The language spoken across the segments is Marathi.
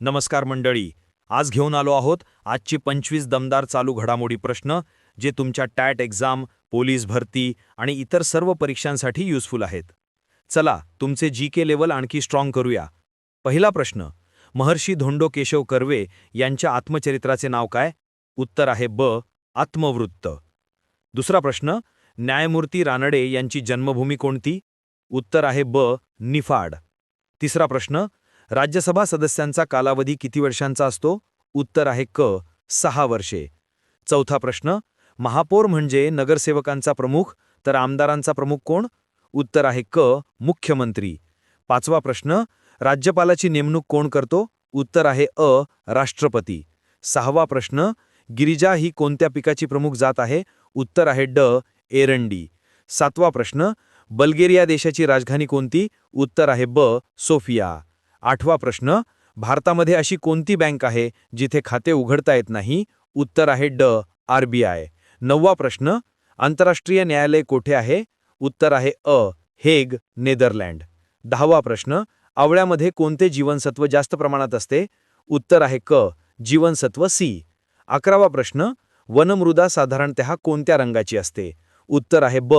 नमस्कार मंडळी. आज घेऊन आलो आहोत आजची पंचवीस दमदार चालू घडामोडी प्रश्न जे तुमच्या टॅट एक्झाम पोलीस भरती आणि इतर सर्व परीक्षांसाठी युजफुल आहेत. चला तुमचे जी के लेवल आणखी स्ट्रॉंग करूया. पहिला प्रश्न महर्षी धोंडो केशव कर्वे यांच्या आत्मचरित्राचे नाव काय? उत्तर आहे ब आत्मवृत्त. दुसरा प्रश्न न्यायमूर्ती रानडे यांची जन्मभूमी कोणती? उत्तर आहे ब निफाड. तिसरा प्रश्न राज्यसभा सदस्यांचा कालावधी किती वर्षांचा असतो? उत्तर आहे क. सहा वर्षे. चौथा प्रश्न महापौर म्हणजे नगरसेवकांचा प्रमुख तर आमदारांचा प्रमुख कोण? उत्तर आहे क. मुख्यमंत्री. पाचवा प्रश्न राज्यपालाची नेमणूक कोण करतो? उत्तर आहे अ. राष्ट्रपती. सहावा प्रश्न गिरिजा ही कोणत्या पिकाची प्रमुख जात आहे? उत्तर आहे ड. एरंडी. सातवा प्रश्न बल्गेरिया देशाची राजधानी कोणती? उत्तर आहे ब. सोफिया. आठवा प्रश्न भारतामध्ये अशी कोणती बँक आहे जिथे खाते उघडता येत नाही? उत्तर आहे ड आरबीआय नववा प्रश्न आंतरराष्ट्रीय न्यायालय कोठे आहे? उत्तर आहे अ हेग नेदरलँड. दहावा प्रश्न आवळ्यामध्ये कोणते जीवनसत्व जास्त प्रमाणात असते? उत्तर आहे क जीवनसत्व सी. अकरावा प्रश्न वनमृदा साधारणतः कोणत्या रंगाची असते? उत्तर आहे ब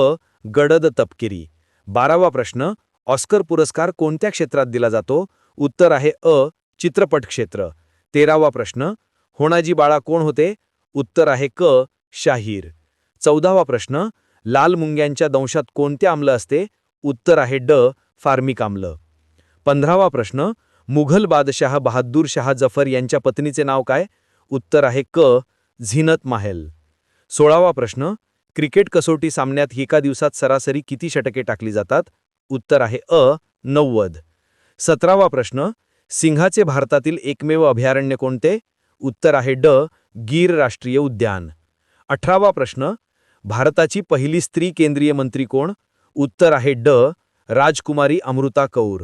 गडद तपकिरी. बारावा प्रश्न ऑस्कर पुरस्कार कोणत्या क्षेत्रात दिला जातो? उत्तर आहे अ चित्रपट क्षेत्र. तेरावा प्रश्न. होणाजी बाळा कोण होते? उत्तर आहे क शाहीर. चौदावा प्रश्न. लाल मुंग्यांच्या दंशात कोणते आम्ल असते? उत्तर आहे ड फार्मिक आम्ल. पंधरावा प्रश्न. मुघल बादशाह बहादूर शाह जफर यांच्या पत्नीचे नाव काय? उत्तर आहे क झिनत माहेल. सोळावा प्रश्न. क्रिकेट कसोटी सामन्यात एका दिवसात सरासरी किती षटके टाकली जातात? उत्तर आहे अ नव्वद. सतरावा प्रश्न सिंहाचे भारतातील एकमेव अभयारण्य कोणते? उत्तर आहे ड गीर राष्ट्रीय उद्यान. अठरावा प्रश्न भारताची पहिली स्त्री केंद्रीय मंत्री कोण? उत्तर आहे ड राजकुमारी अमृता कौर.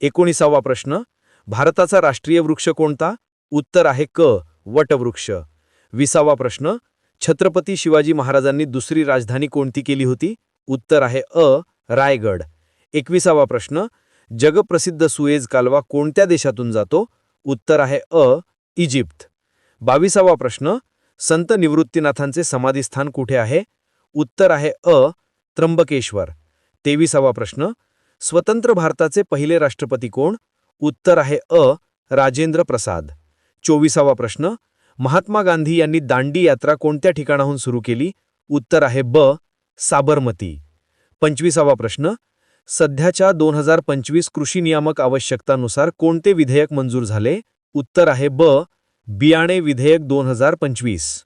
एकोणीसावा प्रश्न भारताचा राष्ट्रीय वृक्ष कोणता? उत्तर आहे क वटवृक्ष. विसावा प्रश्न छत्रपती शिवाजी महाराजांनी दुसरी राजधानी कोणती केली होती? उत्तर आहे अ रायगड. एकविसावा प्रश्न जगप्रसिद्ध सुएज कालवा कोणत्या देशातून जातो? उत्तर आहे अ इजिप्त. बावीसावा प्रश्न संत निवृत्तीनाथांचे समाधीस्थान कुठे आहे? उत्तर आहे अ त्र्यंबकेश्वर. तेविसावा प्रश्न स्वतंत्र भारताचे पहिले राष्ट्रपती कोण? उत्तर आहे अ राजेंद्र प्रसाद. चोवीसावा प्रश्न महात्मा गांधी यांनी दांडी यात्रा कोणत्या ठिकाणाहून सुरू केली? उत्तर आहे ब साबरमती. पंचवीसावा प्रश्न सध्याच्या दोन हजार पंचवीस कृषी नियामक आवश्यकतानुसार कोणते विधेयक मंजूर झाले? उत्तर आहे ब. बियाणे विधेयक दोन हजार पंचवीस.